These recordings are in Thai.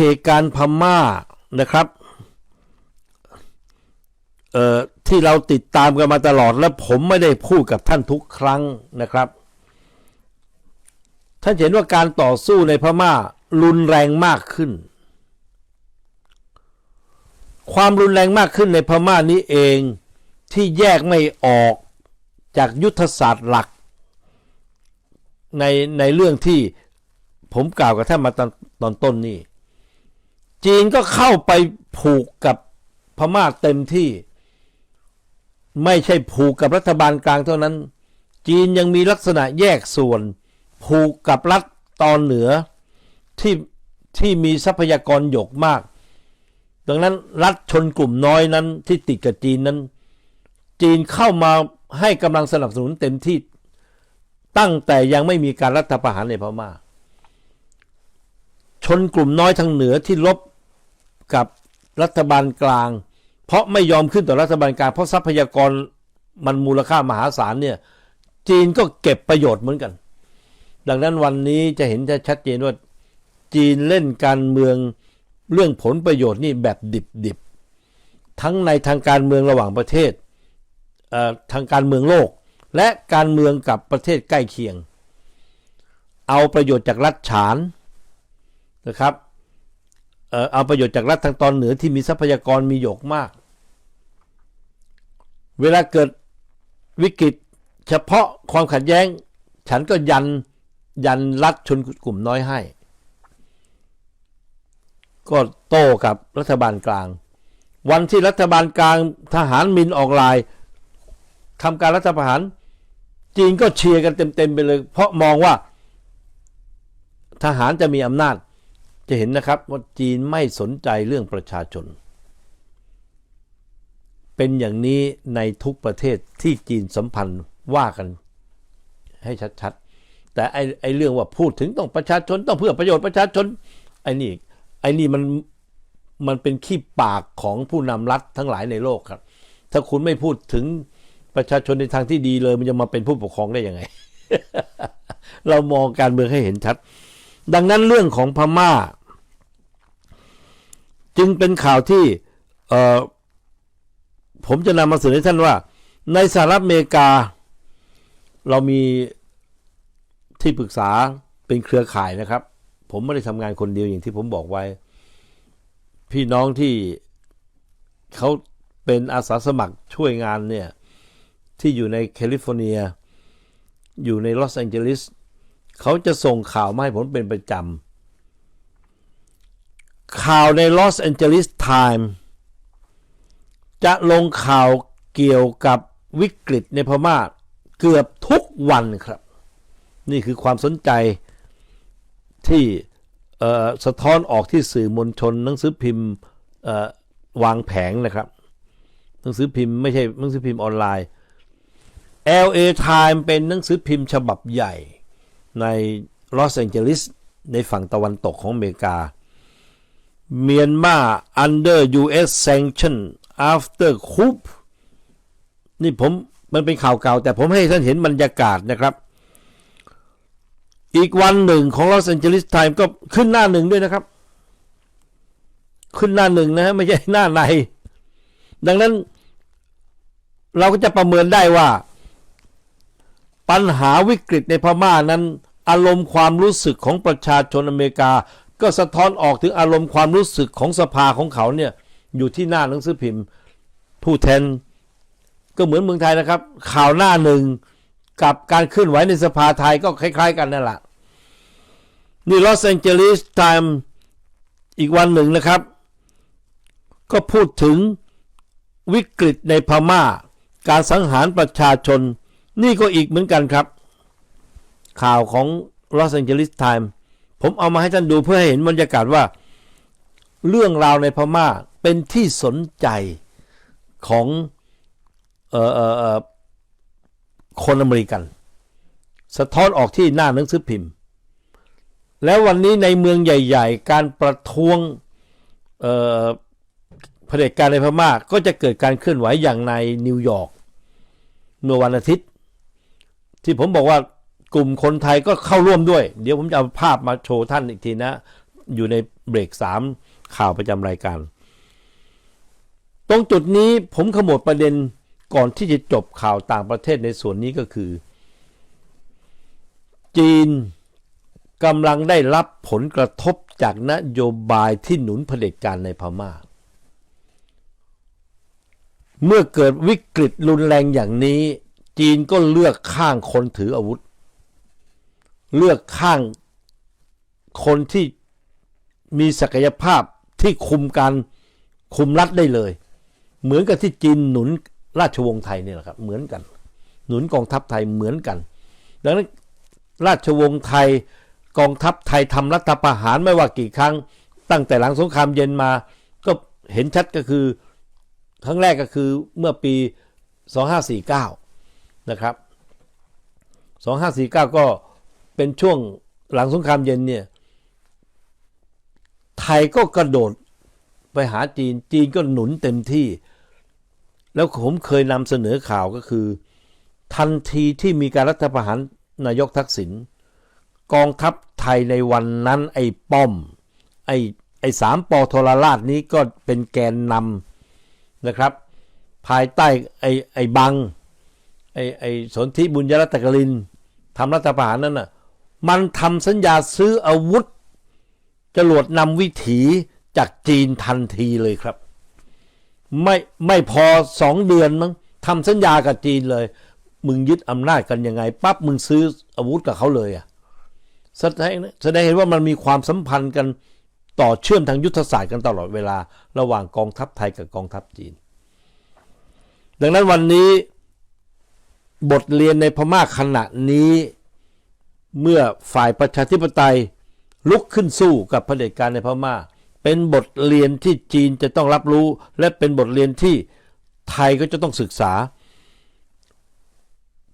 เหตุการณ์พม่านะครับเอ่อที่เราติดตามกันมาตลอดและผมไม่ได้พูดกับท่านทุกครั้งนะครับ ท่านเห็นว่าการต่อสู้ในพม่ารุนแรงมากขึ้น ความรุนแรงมากขึ้นในพม่านี้เองที่แยกไม่ออกจากยุทธศาสตร์หลัก ในในเรื่องที่ผมกล่าวกับท่านมาตอนตอนต้นนี่ จีนก็เข้าไปผูกกับพม่าเต็มที่ ไม่ใช่ผูกกับรัฐบาลกลางเท่านั้น จีนยังมีลักษณะแยกส่วน ผูกกับรัฐตอนเหนือที่ที่มีทรัพยากรหยกมาก ดังนั้นรัฐชนกลุ่มน้อยนั้นที่ติดกับจีนนั้น จีนเข้ามาให้กำลังสนับสนุนเต็มที่ตั้งแต่ยังไม่มีการรัฐประหารในพม่า ชนกลุ่มน้อยทางเหนือที่ลบ กับรัฐบาลกลาง เพราะไม่ยอมขึ้นต่อรัฐบาลกลาง เพราะทรัพยากรมันมูลค่ามหาศาลเนี่ยจีนก็เก็บประโยชน์เหมือนกัน ดังนั้นวันนี้จะเห็นชัดเจนว่าจีนเล่นการเมืองเรื่องผลประโยชน์นี่แบบดิบๆ ทั้งในทางการเมืองระหว่างประเทศทางการเมืองโลก และการเมืองกับประเทศใกล้เคียง เอาประโยชน์จากรัฐฉานนะครับ เอาประโยชน์จากรัฐทางตอนเหนือที่มีทรัพยากรมีหยกมาก เวลาเกิดวิกฤตเฉพาะความขัดแย้ง ฉันก็ยันยันรัฐชนกลุ่มน้อยให้ ก็โต้กับรัฐบาลกลาง วันที่รัฐบาลกลางทหารมินออกลายทำการรัฐประหาร จีนก็เชียร์กันเต็มๆไปเลย เพราะมองว่าทหารจะมีอำนาจ จะเห็นนะครับว่าจีนไม่สนใจเรื่องประชาชน เป็นอย่างนี้ในทุกประเทศที่จีนสัมพันธ์ว่ากันให้ชัดๆ แต่ไอ้ไอเรื่องว่าพูดถึงต้องประชาชนต้องเพื่อประโยชน์ประชาชนไอ้นี่ไอ้นี่มันมันเป็นขี้ปากของผู้นำรัฐทั้งหลายในโลกครับ ถ้าคุณไม่พูดถึงประชาชนในทางที่ดีเลย มันจะมาเป็นผู้ปกครองได้ยังไง เรามองการเมืองให้เห็นชัด ดังนั้นเรื่องของพม่า จึงเป็นข่าวที่ผมจะนำมาเสนอท่านว่า ในสหรัฐอเมริกา เรามีที่ปรึกษาเป็นเครือข่ายนะครับ ผมไม่ได้ทำงานคนเดียวอย่างที่ผมบอกไว้ พี่น้องที่เขาเป็นอาสาสมัครช่วยงานเนี่ย ที่อยู่ในแคลิฟอร์เนีย อยู่ในลอสแองเจลิส เขาจะส่งข่าวมาให้ผมเป็นประจำ ข่าวในลอสแอนเจลิสไทม์จะลงข่าวเกี่ยวกับวิกฤตในพม่าเกือบทุกวันครับ นี่คือความสนใจที่สะท้อนออกที่สื่อมวลชน หนังสือพิมพ์วางแผงนะครับ หนังสือพิมพ์ไม่ใช่หนังสือพิมพ์ออนไลน์ LA Time เป็นหนังสือพิมพ์ฉบับใหญ่ ในลอสแองเจลิสในฝั่งตะวันตกของอเมริกา เมียนมา under U.S. sanction after coup นี่ผมมันเป็นข่าวเก่า แต่ผมให้ท่านเห็นบรรยากาศนะครับ อีกวันหนึ่งของลอสแองเจลิสไทม์ก็ขึ้นหน้าหนึ่งด้วยนะครับ ขึ้นหน้าหนึ่งนะไม่ใช่หน้าใน ดังนั้นเราก็จะประเมินได้ว่า ปัญหาวิกฤตในพม่านั้น อารมณ์ความรู้สึกของประชาชนอเมริกา ก็สะท้อนออกถึงอารมณ์ความรู้สึกของสภาของเขาเนี่ยอยู่ที่หน้าหนังสือพิมพ์ ผู้แทนก็เหมือนเมืองไทยนะครับ ข่าวหน้าหนึ่งกับการเคลื่อนไหวในสภาไทยก็คล้าย ๆ กันนั่นแหละนี่ลอสแองเจลิสไทม์อีกวันหนึ่งนะครับ ก็พูดถึงวิกฤตในพม่า การสังหารประชาชน นี่ก็อีกเหมือนกันครับ ข่าวของ Los Angeles Times ผมเอามาให้ท่านดูเพื่อให้เห็นบรรยากาศว่า เรื่องราวในพม่าเป็นที่สนใจของออคนอเมริกัน สะท้อนออกที่หน้าหนังสือพิมพ์ แล้ววันนี้ในเมืองใหญ่ ๆ การประท้วงเผด็จการในพม่าก็จะเกิดการเคลื่อนไหวอย่างในนิวยอร์กเมื่อวันอาทิตย์ ที่ผมบอกว่ากลุ่มคนไทยก็เข้าร่วมด้วย เดี๋ยวผมจะเอาภาพมาโชว์ท่านอีกทีนะ อยู่ในเบรกสามข่าวประจำรายการ ตรงจุดนี้ผมขมวดประเด็นก่อนที่จะจบข่าวต่างประเทศในส่วนนี้ก็คือ จีนกำลังได้รับผลกระทบจากนโยบายที่หนุนเผด็จการในพม่า เมื่อเกิดวิกฤตรุนแรงอย่างนี้ จีนก็เลือกข้างคนถืออาวุธ เลือกข้างคนที่มีศักยภาพที่คุมการคุมรัฐได้เลย เหมือนกับที่จีนหนุนราชวงศ์ไทยเนี่ยแหละครับเหมือนกัน หนุนกองทัพไทยเหมือนกัน ดังนั้นราชวงศ์ไทยกองทัพไทยทำรัฐประหารไม่ว่ากี่ครั้ง ตั้งแต่หลังสงครามเย็นมา ก็เห็นชัดก็คือ ครั้งแรกก็คือเมื่อปี 2549 นะครับ2549 ก็เป็นช่วงหลังสงครามเย็นเนี่ยไทยก็กระโดดไปหาจีน จีนก็หนุนเต็มที่ แล้วผมเคยนำเสนอข่าวก็คือ ทันทีที่มีการรัฐประหารนายกทักษิณกองทัพไทยในวันนั้นไอ้ป้อม ไอ้ไอ้สามปอทรราชนี้ก็เป็นแกนนำนะครับ ภายใต้ไอ้ไอ้บัง ไอ้ไอ้สนธิบุญยรัตกลินทำรัฐประหารนั้นน่ะมันทำสัญญาซื้ออาวุธ จรวดนำวิถีจากจีนทันทีเลยครับ ไม่ไม่พอสองเดือนมั้งทำสัญญากับจีนเลย มึงยึดอำนาจกันยังไงปั๊บมึงซื้ออาวุธกับเขาเลยอะแสดงแสดงเห็นว่ามันมีความสัมพันธ์กันต่อเชื่อมทางยุทธศาสตร์กันตลอดเวลา ระหว่างกองทัพไทยกับกองทัพจีน ดังนั้นวันนี้ บทเรียนในพม่าขณะนี้ เมื่อฝ่ายประชาธิปไตยลุกขึ้นสู้กับเผด็จการในพม่า เป็นบทเรียนที่จีนจะต้องรับรู้ และเป็นบทเรียนที่ไทยก็จะต้องศึกษา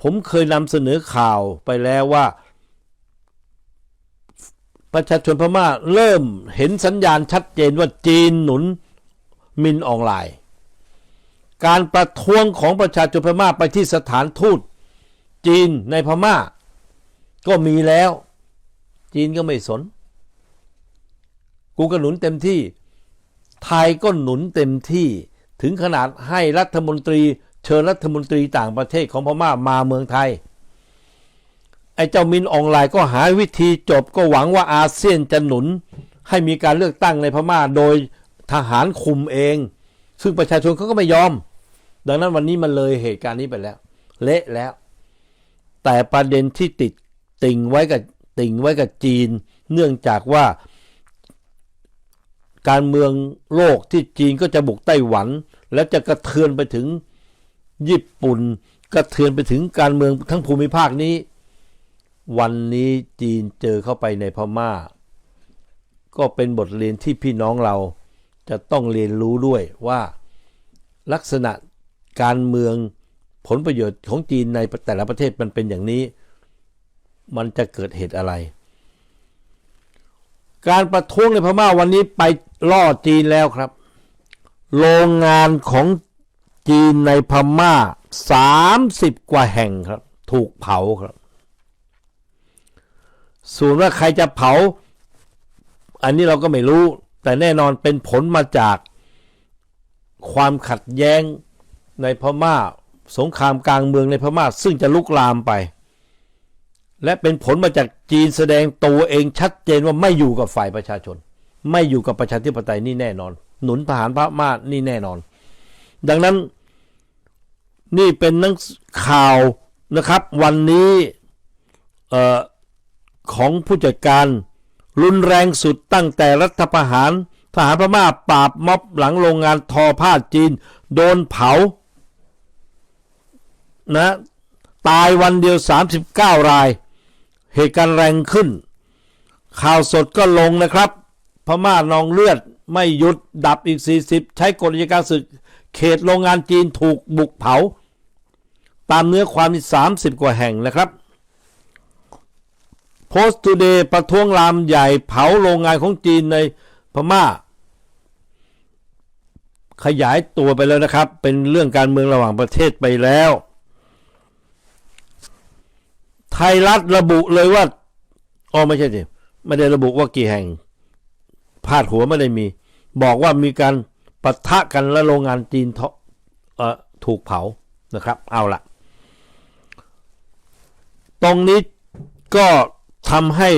ผมเคยนำเสนอข่าวไปแล้วว่า ประชาชนพม่าเริ่มเห็นสัญญาณชัดเจนว่าจีนหนุนมินออนไลน์ การประท้วงของประชาชนพม่าไปที่สถานทูต จีนในพม่า ก็มีแล้ว จีนก็ไม่สน กูก็หนุนเต็มที่ ไทยก็หนุนเต็มที่ ถึงขนาดให้รัฐมนตรี เชิญรัฐมนตรีต่างประเทศของพม่ามาเมืองไทย ไอ้เจ้ามินออนไลน์ก็หาวิธีจบก็หวังว่าอาเซียนจะหนุนให้มีการเลือกตั้งในพม่าโดยทหารคุมเอง ซึ่งประชาชนเขาก็ไม่ยอม ดังนั้นวันนี้มันเลยเหตุการณ์นี้ไปแล้ว เละแล้ว แต่ประเด็นที่ติดติ่งไว้กับติ่งไว้กับจีน เนื่องจากว่าการเมืองโลกที่จีนก็จะบุกไต้หวัน แล้วจะกระเทือนไปถึงญี่ปุ่น กระเทือนไปถึงการเมืองทั้งภูมิภาคนี้ วันนี้จีนเจอเข้าไปในพม่า ก็เป็นบทเรียนที่พี่น้องเรา จะต้องเรียนรู้ด้วยว่าลักษณะการเมืองผลประโยชน์ของจีนในแต่ละประเทศมันเป็นอย่างนี้ มันจะเกิดเหตุอะไร การประท้วงในพม่าวันนี้ไปล่อจีนแล้วครับ โรงงานของจีนในพม่า 30 กว่าแห่งครับ ถูกเผาครับส่วนว่าใครจะเผา อันนี้เราก็ไม่รู้ แต่แน่นอนเป็นผลมาจากความขัดแย้งในพม่า สงครามกลางเมืองในพม่า ซึ่งจะลุกลามไป และเป็นผลมาจากจีนแสดงตัวเองชัดเจนว่าไม่อยู่กับฝ่ายประชาชน ไม่อยู่กับประชาธิปไตยนี่แน่นอน หนุนทหารพม่านี่แน่นอน ดังนั้นนี่เป็นนังข่าวนะครับ วันนี้ออของผู้จัดการ รุนแรงสุดตั้งแต่รัฐประหาร ทหารพม่าปราบม็อบหลังโรงงานทอผ้าจีน โดนเผานะตายวันเดียว 39 ราย เหตุการณ์แรงขึ้น ข่าวสดก็ลงนะครับ พม่านองเลือดไม่หยุดดับอีก 40 ใช้กฎอัยการศึก เขตโรงงานจีนถูกบุกเผา ตามเนื้อความมี30 กว่าแห่งนะครับ โพสต์ o ูเดย์ประท้วงรามใหญ่เผาโรงงานของจีนในพม่า ขยายตัวไปแล้วนะครับ เป็นเรื่องการเมืองระหว่างประเทศไปแล้ว ไทยรัฐระบุเลยว่าอ๋อไม่ใช่สิไม่ได้ระบุว่ากี่แห่งพาดหัวไม่ได้มี บอกว่ามีการปะทะกันและโรงงานจีนเออถูกเผานะครับ เอาละตรงนี้ก็ ทำให้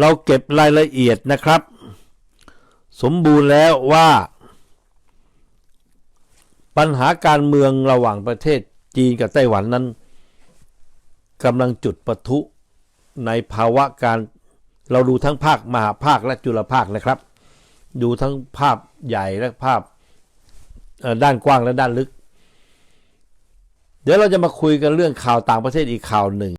เราเก็บรายละเอียดนะครับ สมบูรณ์แล้วว่า ปัญหาการเมืองระหว่างประเทศจีนกับไต้หวันนั้นกำลังจุดประทุในภาวะการเราดูทั้งภาคมหาภาคและจุลภาคนะครับ ดูทั้งภาพใหญ่และภาพด้านกว้างและด้านลึก เดี๋ยวเราจะมาคุยกันเรื่องข่าวต่างประเทศอีกข่าวหนึ่ง